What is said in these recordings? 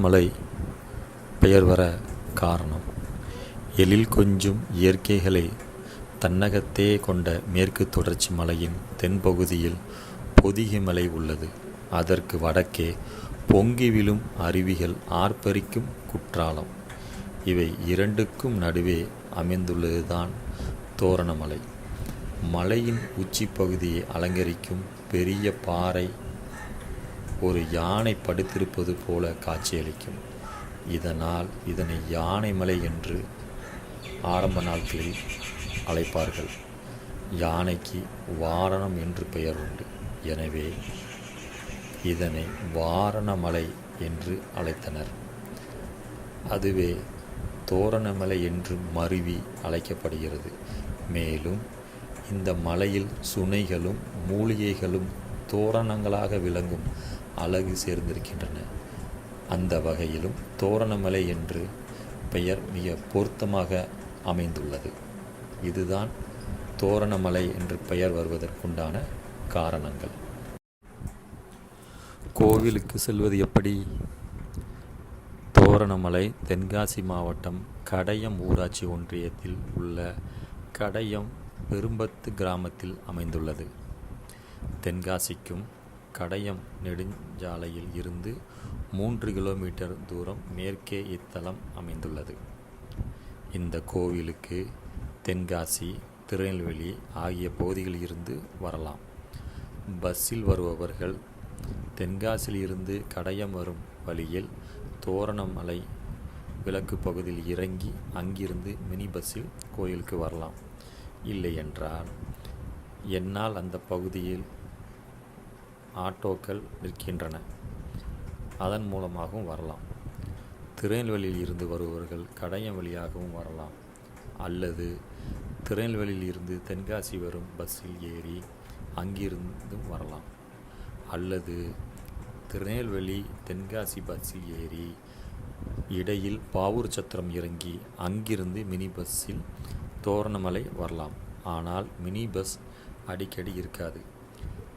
தோரணமலை பெயர் வர காரணம் எழில் கொஞ்சும் இயற்கைகளை தன்னகத்தே கொண்ட மேற்கு தொடர்ச்சி மலையின் தென்பகுதியில் பொதிகை மலை உள்ளது. அதற்கு வடக்கே பொங்கி விழும் அருவிகள் ஆர்ப்பரிக்கும் குற்றாலம். இவை இரண்டுக்கும் நடுவே அமைந்துள்ளதுதான் தோரணமலை. மலையின் உச்சி பகுதியை அலங்கரிக்கும் பெரிய பாறை ஒரு யானை படுத்திருப்பது போல காட்சியளிக்கும். இதனால் இதனை யானை மலை என்று ஆரம்ப நாட்களில் அழைப்பார்கள். யானைக்கு வாரணம் என்று பெயர் உண்டு. எனவே இதனை வாரணமலை என்று அழைத்தனர். அதுவே தோரணமலை என்று மருவி அழைக்கப்படுகிறது. மேலும் இந்த மலையில் சுனைகளும் மூலிகைகளும் தோரணங்களாக விளங்கும் அழகு சேர்ந்திருக்கின்றன. அந்த வகையிலும் தோரணமலை என்று பெயர் மிக பொருத்தமாக அமைந்துள்ளது. இதுதான் தோரணமலை என்று பெயர் வருவதற்குண்டான காரணங்கள். கோவிலுக்கு செல்வது எப்படி? தோரணமலை தென்காசி மாவட்டம் கடையம் ஊராட்சி ஒன்றியத்தில் உள்ள கடையம் பெரும்பத்து கிராமத்தில் அமைந்துள்ளது. தென்காசிக்கும் கடையம் நெடுஞ்சாலையில் இருந்து மூன்று கிலோமீட்டர் தூரம் மேற்கே இத்தலம் அமைந்துள்ளது. இந்த கோவிலுக்கு தென்காசி திருநெல்வேலி ஆகிய பகுதிகளில் இருந்து வரலாம். பஸ்ஸில் வருபவர்கள் தென்காசியில் இருந்து கடையம் வரும் வழியில் தோரணமலை விளக்கு பகுதியில் இறங்கி அங்கிருந்து மினி பஸ்ஸில் கோயிலுக்கு வரலாம். இல்லை என்றால் என்னால் அந்த பகுதியில் ஆட்டோக்கள் நிற்கின்றன. அதன் மூலமாகவும் வரலாம். திருநெல்வேலியில் இருந்து வருபவர்கள் கடையம் வழியாகவும் வரலாம். அல்லது திருநெல்வேலியில் இருந்து தென்காசி வரும் பஸ்ஸில் ஏறி அங்கிருந்தும் வரலாம். அல்லது திருநெல்வேலி தென்காசி பஸ்ஸில் ஏறி இடையில் பாவூர் சத்திரம் இறங்கி அங்கிருந்து மினி பஸ்ஸில் தோரணமலை வரலாம். ஆனால் மினி பஸ் அடிக்கடி இருக்காது.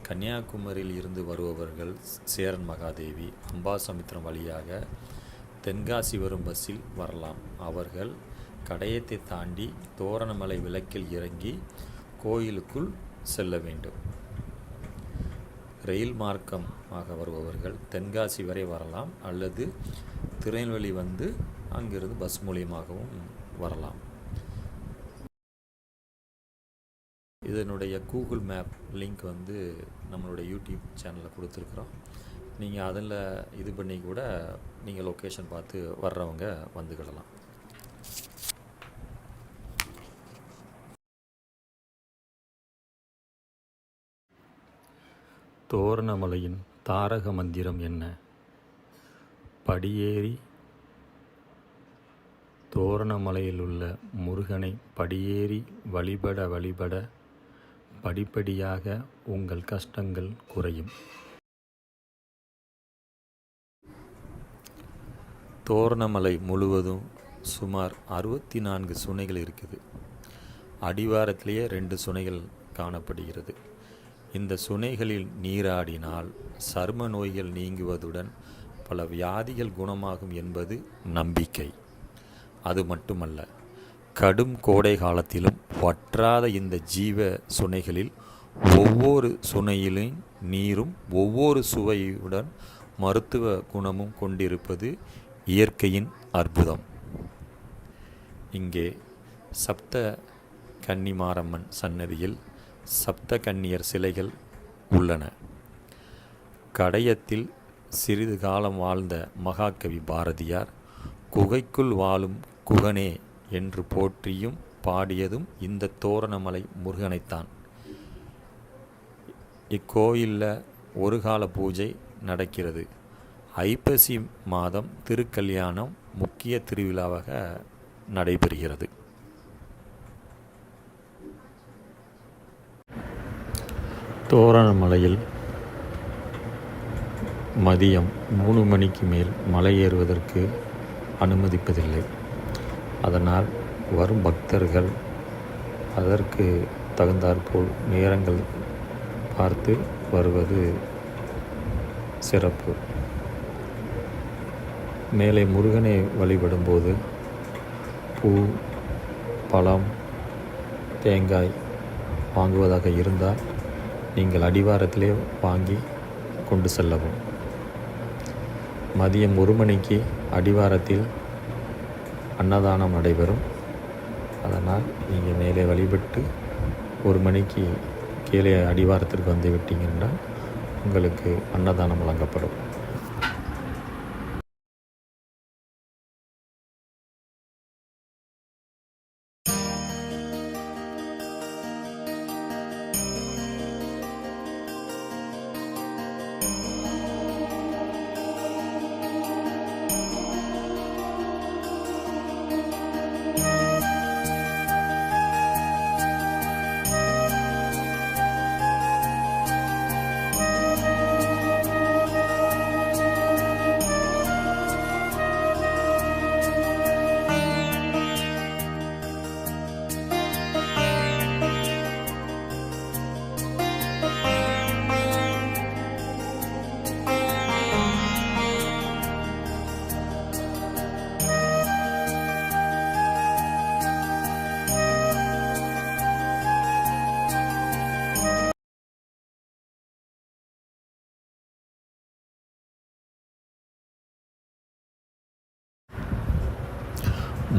கன்னியாகுமரியில் இருந்து வருபவர்கள் சேரன் மகாதேவி அம்பாசமுத்திரம் வழியாக தென்காசி வரும் பஸ்ஸில் வரலாம். அவர்கள் கடையத்தை தாண்டி தோரணமலை விளக்கில் இறங்கி கோயிலுக்குள் செல்ல வேண்டும். ரயில் மார்க்கமாக வருபவர்கள் தென்காசி வரை வரலாம் அல்லது திருநெல்வேலி வந்து அங்கிருந்து பஸ் மூலியமாகவும் வரலாம். இதனுடைய கூகுள் மேப் லிங்க் வந்து நம்மளுடைய யூடியூப் சேனலில் கொடுத்துருக்குறோம். நீங்கள் அதில் இது பண்ணி கூட நீங்கள் லொக்கேஷன் பார்த்து வர்றவங்க வந்துக்கிடலாம் தோரணமலையின் தாரக மந்திரம் என்ன? படியேறி தோரணமலையில் உள்ள முருகனை படியேறி வழிபட வழிபட படிப்படியாக உங்கள் கஷ்டங்கள் குறையும். தோரணமலை முழுவதும் சுமார் அறுபத்தி நான்கு சுனைகள் இருக்குது. அடிவாரத்திலேயே ரெண்டு சுனைகள் காணப்படுகிறது. இந்த சுனைகளில் நீராடினால் சர்ம நோய்கள் நீங்குவதுடன் பல வியாதிகள் குணமாகும் என்பது நம்பிக்கை. அது மட்டுமல்ல கடும் கோடை காலத்திலும் வற்றாத இந்த ஜீவ சுனைகளில் ஒவ்வொரு சுனையிலும் நீரும் ஒவ்வொரு சுவையுடன் மருத்துவ குணமும் கொண்டிருப்பது இயற்கையின் அற்புதம். இங்கே சப்த கன்னிமாரம்மன் சன்னதியில் சப்த கன்னியர் சிலைகள் உள்ளன. கடையத்தில் சிறிது காலம் வாழ்ந்த மகாகவி பாரதியார் குகைக்குள் வாழும் குகனே என்று போற்றியும் பாடியதும் இந்த தோரணமலை முருகனைத்தான். இக்கோயிலில் ஒரு கால பூஜை நடக்கிறது. ஐப்பசி மாதம் திருக்கல்யாணம் முக்கிய திருவிழாவாக நடைபெறுகிறது. தோரணமலையில் மதியம் மூணு மணிக்கு மேல் மலை ஏறுவதற்கு அனுமதிப்பதில்லை. அதனால் வரும் பக்தர்கள் அதற்கு தகுந்தாற்போல் நேரங்கள் பார்த்து வருவது சிறப்பு. மேலே முருகனை வழிபடும்போது பூ பழம் தேங்காய் வாங்குவதாக இருந்தால் நீங்கள் அடிவாரத்திலே வாங்கி கொண்டு செல்லவும். மதியம் ஒரு மணிக்கு அடிவாரத்தில் அன்னதானம் நடைபெறும். அதனால் நீங்கள் மேலே வழிபட்டு ஒரு மணிக்கு கீழே அடிவாரத்திற்கு வந்து விட்டீங்கன்னா உங்களுக்கு அன்னதானம் வழங்கப்படும்.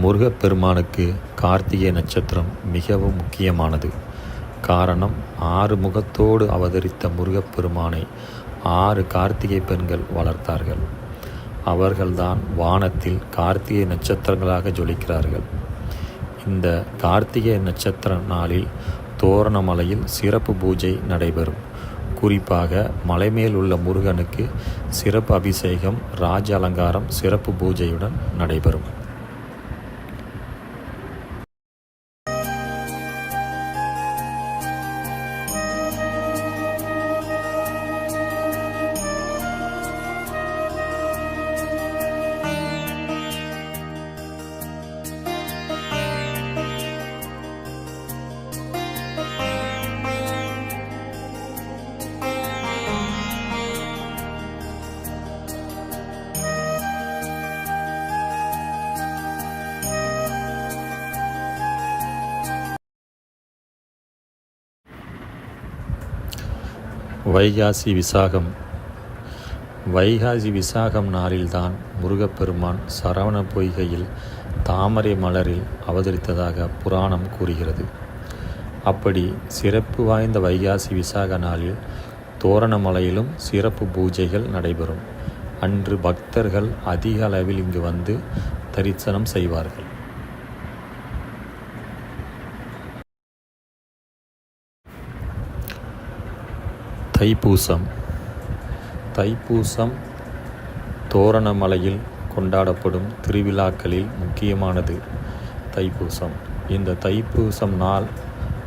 முருகப்பெருமானுக்கு கார்த்திகை நட்சத்திரம் மிகவும் முக்கியமானது. காரணம் ஆறு முகத்தோடு அவதரித்த முருகப்பெருமானை ஆறு கார்த்திகை பெண்கள் வளர்த்தார்கள். அவர்கள்தான் வானத்தில் கார்த்திகை நட்சத்திரங்களாக ஜொலிக்கிறார்கள். இந்த கார்த்திகை நட்சத்திர நாளில் தோரணமலையில் சிறப்பு பூஜை நடைபெறும். குறிப்பாக மலைமேல் உள்ள முருகனுக்கு சிறப்பு அபிஷேகம் ராஜ அலங்காரம் சிறப்பு பூஜையுடன் நடைபெறும். வைகாசி விசாகம். வைகாசி விசாகம் நாளில்தான் முருகப்பெருமான் சரவண பொய்கையில் தாமரை மலரில் அவதரித்ததாக புராணம் கூறுகிறது. அப்படி சிறப்பு வாய்ந்த வைகாசி விசாக நாளில் தோரணமலையிலும் சிறப்பு பூஜைகள் நடைபெறும். அன்று பக்தர்கள் அதிக அளவில் இங்கு வந்து தரிசனம் செய்வார்கள். தைப்பூசம். தைப்பூசம் தோரணமலையில் கொண்டாடப்படும் திருவிழாக்களில் முக்கியமானது தைப்பூசம். இந்த தைப்பூசம் நாள்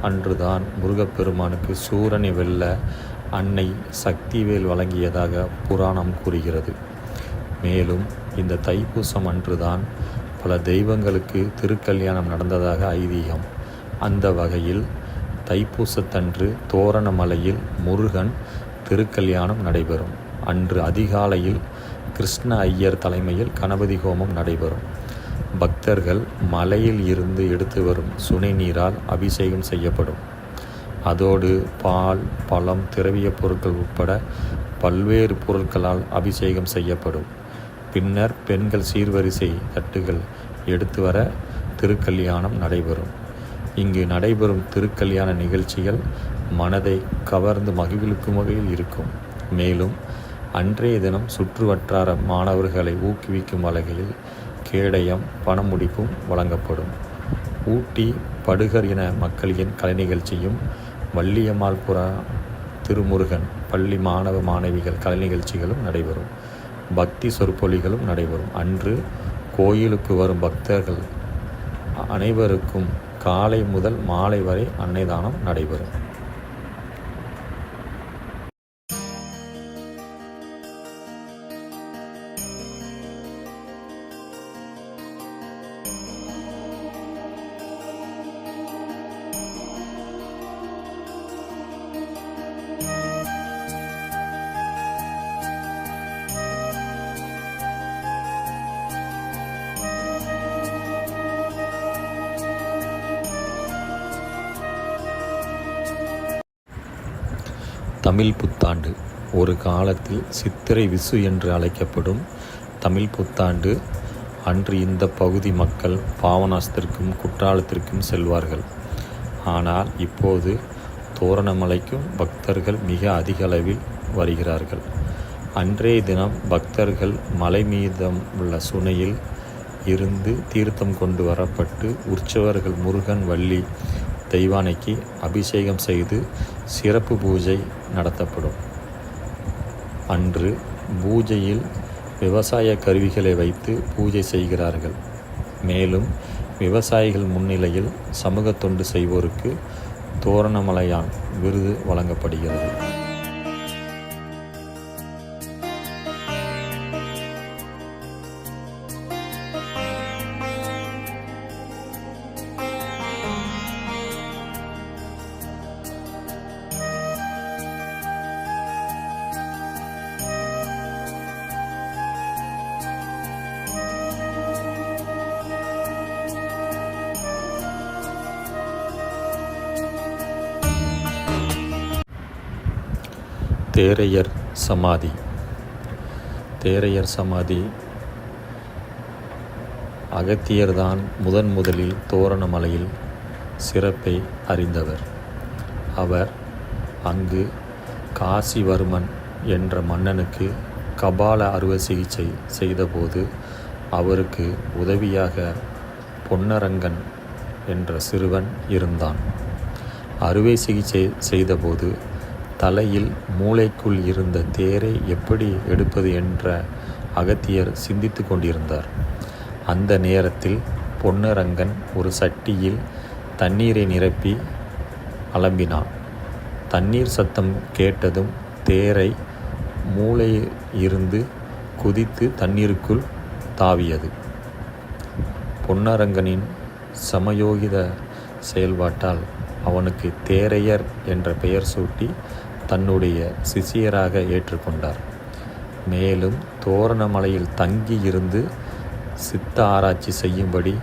அன்றுதான் முருகப்பெருமானுக்கு சூரனை வெல்ல அன்னை சக்திவேல் வழங்கியதாக புராணம் கூறுகிறது. மேலும் இந்த தைப்பூசம் அன்றுதான் பல தெய்வங்களுக்கு திருக்கல்யாணம் நடந்ததாக ஐதீகம். அந்த வகையில் தைப்பூசத்தன்று தோரணமலையில் முருகன் திருக்கல்யாணம் நடைபெறும். அன்று அதிகாலையில் கிருஷ்ண ஐயர் தலைமையில் கணபதி ஹோமம் நடைபெறும். பக்தர்கள் மலையில் இருந்து எடுத்து வரும் சுனை நீரால் அபிஷேகம் செய்யப்படும். அதோடு பால் பழம் திரவிய பொருட்கள் உட்பட பல்வேறு பொருட்களால் அபிஷேகம் செய்யப்படும். பின்னர் பெண்கள் சீர்வரிசை தட்டுகள் எடுத்து வர திருக்கல்யாணம் நடைபெறும். இங்கு நடைபெறும் திருக்கல்யாண நிகழ்ச்சிகள் மனதை கவர்ந்து மகிழ்விக்கும் வகையில் இருக்கும். மேலும் அன்றைய தினம் சுற்று வட்டார மாணவர்களை ஊக்குவிக்கும் வகையில் கேடயம் பணமுடிப்பும் வழங்கப்படும். ஊட்டி படுகர் இன மக்களின் கலை நிகழ்ச்சியும் வள்ளியம்மாள் புறா திருமுருகன் பள்ளி மாணவ மாணவிகள் கலை நிகழ்ச்சிகளும் நடைபெறும். பக்தி சொற்பொழிகளும் நடைபெறும். அன்று கோயிலுக்கு வரும் பக்தர்கள் அனைவருக்கும் காலை முதல் மாலை வரை அன்னைதானம் நடைபெறும். தமிழ் புத்தாண்டு ஒரு காலத்தில் சித்திரை விசு என்று அழைக்கப்படும் தமிழ் புத்தாண்டு அன்று இந்த பகுதி மக்கள் பாவனாசத்திற்கும் குற்றாலத்திற்கும் செல்வார்கள். ஆனால் இப்போது தோரணமலைக்கும் பக்தர்கள் மிக அதிக அளவில் வருகிறார்கள். அன்றைய தினம் பக்தர்கள் மலை மீதம் உள்ள சுனையில் இருந்து தீர்த்தம் கொண்டு வரப்பட்டு உற்சவர்கள் முருகன் வள்ளி தெய்வானைக்கு அபிஷேகம் செய்து சிறப்பு பூஜை நடத்தப்படும். அன்று பூஜையில் விவசாய கருவிகளை வைத்து பூஜை செய்கிறார்கள். மேலும் விவசாயிகள் முன்னிலையில் சமூக தொண்டு செய்வோருக்கு தோரணமலையான் விருது வழங்கப்படுகிறது. தேரையர் சமாதி. தேரையர் சமாதி அகத்தியர்தான் முதன் முதலில் தோரணமலையில் சிறப்பை அறிந்தவர். அவர் அங்கு காசிவர்மன் என்ற மன்னனுக்கு கபால அறுவை சிகிச்சை செய்தபோது அவருக்கு உதவியாக பொன்னரங்கன் என்ற சிறுவன் இருந்தான். அறுவை சிகிச்சை செய்தபோது தலையில் மூளைக்குள் இருந்த தேரை எப்படி எடுப்பது என்ற அகத்தியர் சிந்தித்து கொண்டிருந்தார். அந்த நேரத்தில் பொன்னரங்கன் ஒரு சட்டியில் தண்ணீரை நிரப்பி அலம்பினான். தண்ணீர் சத்தம் கேட்டதும் தேரை மூளை இருந்து குதித்து தண்ணீருக்குள் தாவியது. பொன்னரங்கனின் சமயோகித செயல்பாட்டால் அவனுக்கு தேரையர் என்ற பெயர் சூட்டி தன்னுடைய சிஷியராக ஏற்றுக்கொண்டார். மேலும் தோரணமலையில் தங்கி இருந்து சித்த ஆராய்ச்சி செய்யும்படி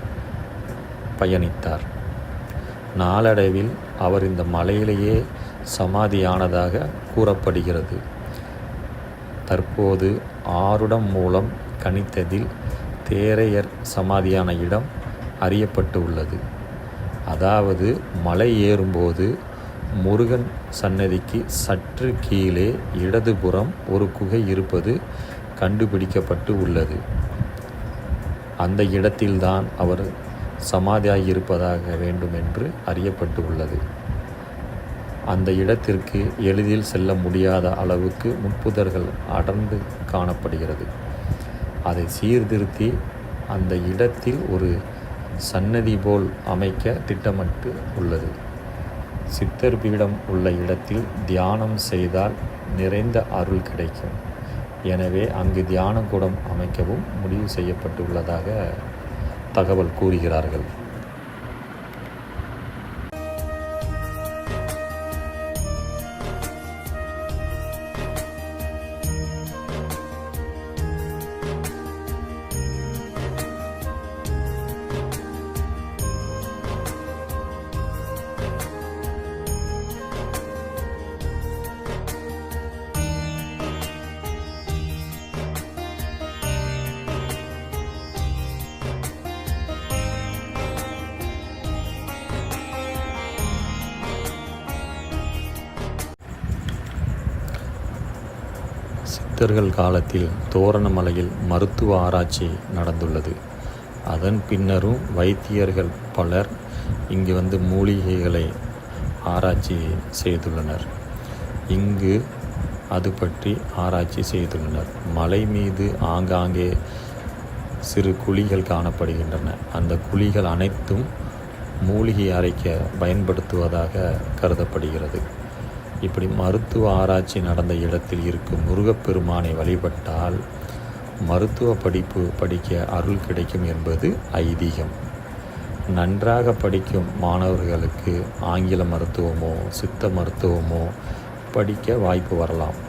பயணித்தார். நாளடைவில் அவர் இந்த மலையிலேயே சமாதியானதாக கூறப்படுகிறது. தற்போது ஆருடம் மூலம் கணித்ததில் தேரையர் சமாதியான இடம் அறியப்பட்டு உள்ளது அதாவது மலை ஏறும்போது முருகன் சன்னதிக்கு சற்று கீழே இடதுபுறம் ஒரு குகை இருப்பது கண்டுபிடிக்கப்பட்டு உள்ளது. அந்த இடத்தில்தான் அவர் சமாதியாகியிருப்பதாக வேண்டும் என்று அறியப்பட்டு உள்ளது அந்த இடத்திற்கு எளிதில் செல்ல முடியாத அளவுக்கு முட்புதர்கள் அடர்ந்து காணப்படுகிறது. அதை சீர்திருத்தி அந்த இடத்தில் ஒரு சன்னதி போல் அமைக்க திட்டமிட்டு உள்ளது. சித்தர் பீடம் உள்ள இடத்தில் தியானம் செய்தால் நிறைந்த அருள் கிடைக்கும். எனவே அங்கு தியான கூடம் அமைக்கவும் முடிவு செய்யப்பட்டுள்ளதாக தகவல் கூறுகிறார்கள். புத்தர்கள் காலத்தில் தோரணமலையில் மருத்துவ ஆராய்ச்சி நடந்துள்ளது. அதன் பின்னரும் வைத்தியர்கள் பலர் இங்கு வந்து மூலிகைகளை ஆராய்ச்சி செய்துள்ளனர். இங்கு அது பற்றி ஆராய்ச்சி செய்துள்ளனர். மலை மீது ஆங்காங்கே சிறு குழிகள் காணப்படுகின்றன. அந்த குழிகள் அனைத்தும் மூலிகை அரைக்க பயன்படுத்துவதாக கருதப்படுகிறது. இப்படி மருத்துவ ஆராய்ச்சி நடந்த இடத்தில் இருக்கும் முருகப்பெருமானை வழிபட்டால் மருத்துவ படிப்பு படிக்க அருள் கிடைக்கும் என்பது ஐதீகம். நன்றாக படிக்கும் மாணவர்களுக்கு ஆங்கில மருத்துவமோ சித்த மருத்துவமோ படிக்க வாய்ப்பு வரலாம்.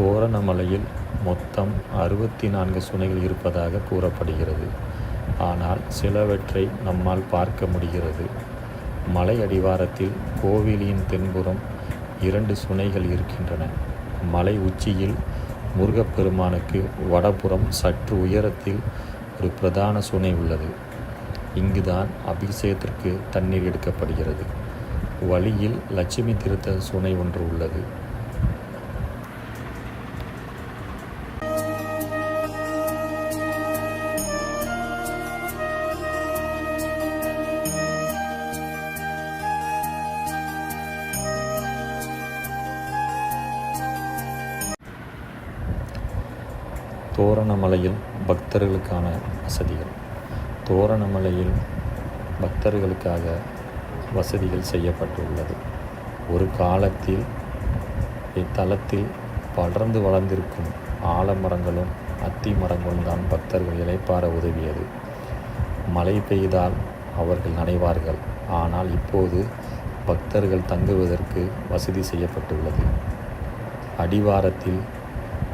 தோரணமலையில் மொத்தம் அறுபத்தி நான்கு சுனைகள் இருப்பதாக கூறப்படுகிறது. ஆனால் சிலவற்றை நம்மால் பார்க்க முடிகிறது. மலை அடிவாரத்தில் கோவிலின் தென்புறம் இரண்டு சுனைகள் இருக்கின்றன. மலை உச்சியில் முருகப்பெருமானுக்கு வடபுறம் சற்று உயரத்தில் ஒரு பிரதான சுனை உள்ளது. இங்குதான் அபிஷேகத்திற்கு தண்ணீர் எடுக்கப்படுகிறது. வழியில் லட்சுமி திருத்த சுனை ஒன்று உள்ளது. தோரணமலையில் பக்தர்களுக்கான வசதிகள். தோரணமலையில் பக்தர்களுக்காக வசதிகள் செய்யப்பட்டுள்ளது. ஒரு காலத்தில் இத்தலத்தில் படர்ந்து வளர்ந்திருக்கும் ஆலமரங்களும் அத்தி மரங்களும் தான் பக்தர்கள் இளைப்பார உதவியது. மழை பெய்தால் அவர்கள் நனைவார்கள். ஆனால் இப்போது பக்தர்கள் தங்குவதற்கு வசதி செய்யப்பட்டுள்ளது. அடிவாரத்தில்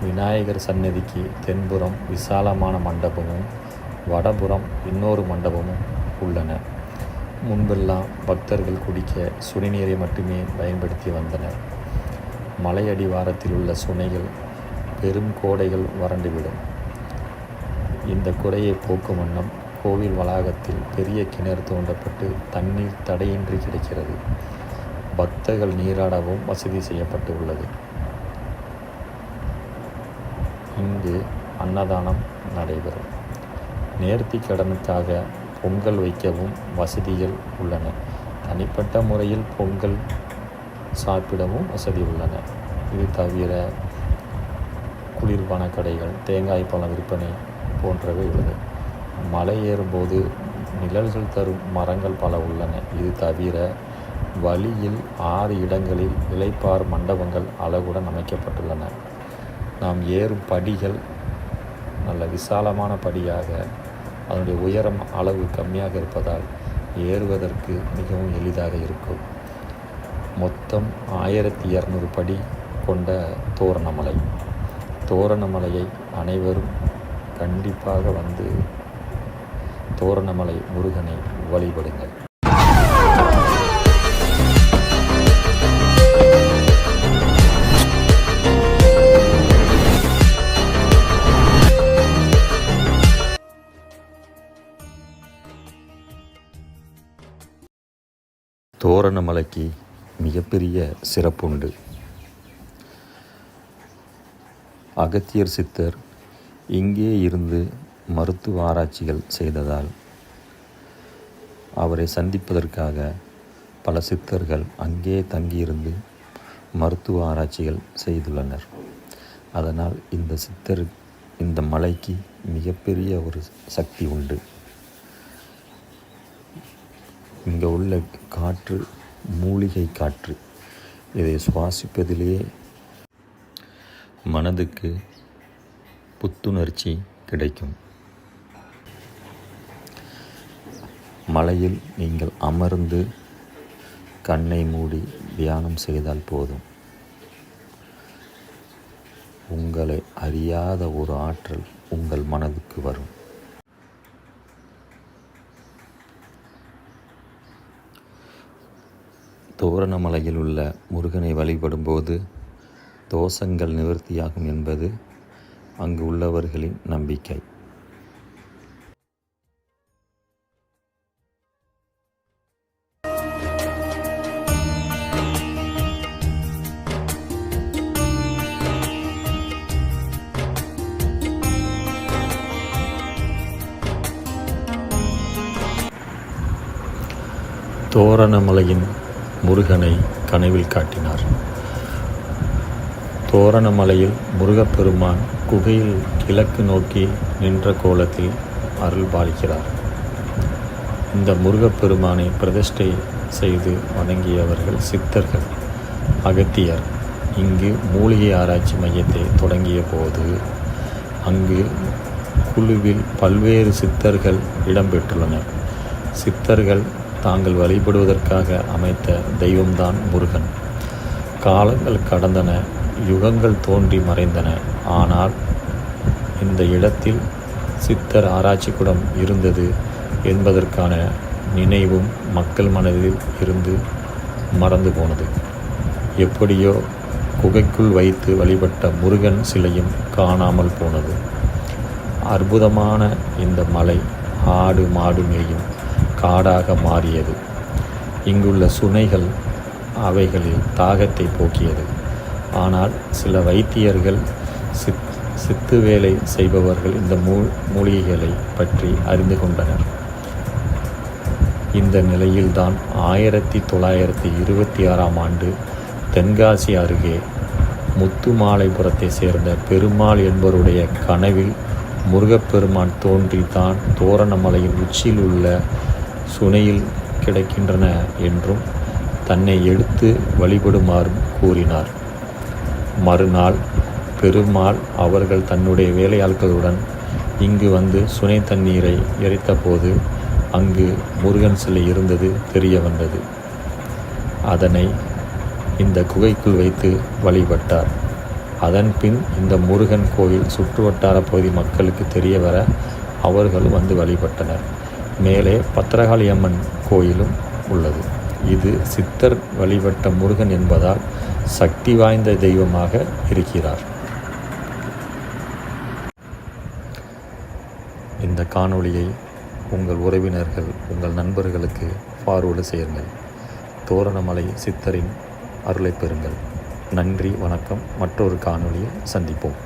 விநாயகர் சந்நிதிக்கு தென்புறம் விசாலமான மண்டபமும் வடபுறம் இன்னொரு மண்டபமும் உள்ளன. முன்பெல்லாம் பக்தர்கள் குடிக்க சுடுநீரை மட்டுமே பயன்படுத்தி வந்தனர். மலையடிவாரத்தில் உள்ள சுனைகள் பெரும் கோடைகள் வறண்டுவிடும். இந்த குறையை போக்கும் வண்ணம் கோவில் வளாகத்தில் பெரிய கிணறு தோண்டப்பட்டு தண்ணீர் தடையின்றி கிடைக்கிறது. பக்தர்கள் நீராடவும் வசதி செய்யப்பட்டு உள்ளது இங்கு அன்னதானம் நடைபெறும். நேர்த்தி கடனுக்காக பொங்கல் வைக்கவும் வசதிகள் உள்ளன. தனிப்பட்ட முறையில் பொங்கல் சாப்பிடவும் வசதி உள்ளன. இது தவிர குளிர்பான கடைகள் தேங்காய் பழம் விற்பனை போன்றவை உள்ளது. மலை ஏறும்போது நிழல்கள் தரும் மரங்கள் பல உள்ளன. இது தவிர வழியில் ஆறு இடங்களில் இளைப்பார் மண்டபங்கள் அழகுடன் அமைக்கப்பட்டுள்ளன. நாம் ஏறும் படிகள் நல்ல விசாலமான படியாக அதனுடைய உயரம் அளவு கம்மியாக இருப்பதால் ஏறுவதற்கு மிகவும் எளிதாக இருக்கும். மொத்தம் ஆயிரத்தி இரநூறு படி கொண்ட தோரணமலை. தோரணமலையை அனைவரும் கண்டிப்பாக வந்து தோரணமலை முருகனை வழிபடுங்கள். தோரணமலைக்கு மிகப்பெரிய சிறப்புண்டு. அகத்தியர் சித்தர் இங்கே இருந்து மருத்துவ ஆராய்ச்சிகள் செய்ததால் அவரை சந்திப்பதற்காக பல சித்தர்கள் அங்கே தங்கியிருந்து மருத்துவ ஆராய்ச்சிகள் செய்துள்ளனர். அதனால் இந்த சித்தர் இந்த மலைக்கு மிகப்பெரிய ஒரு சக்தி உண்டு. இங்கே உள்ள காற்று மூலிகை காற்று. இதை சுவாசிப்பதிலேயே மனதுக்கு புத்துணர்ச்சி கிடைக்கும். மலையில் நீங்கள் அமர்ந்து கண்ணை மூடி தியானம் செய்தால் போதும். உங்களை அறியாத ஒரு ஆற்றல் உங்கள் மனதுக்கு வரும். தோரணமலையில் உள்ள முருகனை வழிபடும்போது தோஷங்கள் நிவர்த்தியாகும் என்பது அங்கு உள்ளவர்களின் நம்பிக்கை. தோரணமலையின் முருகனை கனவில் காட்டினார். தோரணமலையில் முருகப்பெருமான் குகையில் கிழக்கு நோக்கி நின்ற கோலத்தில் அருள் பாலிக்கிறார். இந்த முருகப்பெருமானை பிரதிஷ்டை செய்து வணங்கியவர்கள் சித்தர்கள் அகத்தியர். இங்கு மூலிகை ஆராய்ச்சி மையத்தை தொடங்கிய போது அங்கு குழுவில் பல்வேறு சித்தர்கள் இடம்பெற்றுள்ளனர். சித்தர்கள் தாங்கள் வழிபடுவதற்காக அமைத்த தெய்வம்தான் முருகன். காலங்கள் கடந்தன யுகங்கள் தோன்றி மறைந்தன. ஆனால் இந்த இடத்தில் சித்தர் ஆராய்ச்சிக்கூடம் இருந்தது என்பதற்கான நினைவும் மக்கள் மனதில் இருந்து மறந்து போனது. எப்படியோ குகைக்குள் வைத்து வழிபட்ட முருகன் சிலையும் காணாமல் போனது. அற்புதமான இந்த மலை ஆடு மாடு மேயும். காடாக மாறியது. இங்குள்ள சுனைகள் அவைகளில் தாகத்தை போக்கியது. ஆனால் சில வைத்தியர்கள் சித் சித்து வேலை செய்பவர்கள் இந்த மூ மூலிகைகளை பற்றி அறிந்து கொண்டனர். இந்த நிலையில்தான் ஆயிரத்தி தொள்ளாயிரத்தி இருபத்தி ஆறாம் ஆண்டு தென்காசி அருகே முத்துமாலைபுரத்தை சேர்ந்த பெருமாள் என்பவருடைய கனவில் முருகப்பெருமான் தோன்றி தான் தோரணமலையின் உச்சியில் உள்ள சுனையில் கிடைக்கின்றன என்றும் தன்னை எடுத்து வழிபடுமாறும் கூறினார். மறுநாள் பெருமாள் அவர்கள் தன்னுடைய வேலையாட்களுடன் இங்கு வந்து சுனை தண்ணீரை இறைத்தபோது அங்கு முருகன் சிலை இருந்தது தெரிய வந்தது. அதனை இந்த குகைக்குள் வைத்து வழிபட்டார். அதன் பின் இந்த முருகன் கோயில் சுற்றுவட்டார பகுதி மக்களுக்கு தெரிய வர அவர்கள் வந்து வழிபட்டனர். மேலே பத்திரகாளி அம்மன் கோயிலும் உள்ளது. இது சித்தர் வழிபட்ட முருகன் என்பதால் சக்தி வாய்ந்த தெய்வமாக இருக்கிறார். இந்த காணொளியை உங்கள் உறவினர்கள் உங்கள் நண்பர்களுக்கு ஃபார்வர்டு செய்யுங்கள். தோரணமலை சித்தரின் அருளை பெறுங்கள். நன்றி வணக்கம். மற்றொரு காணொளியில் சந்திப்போம்.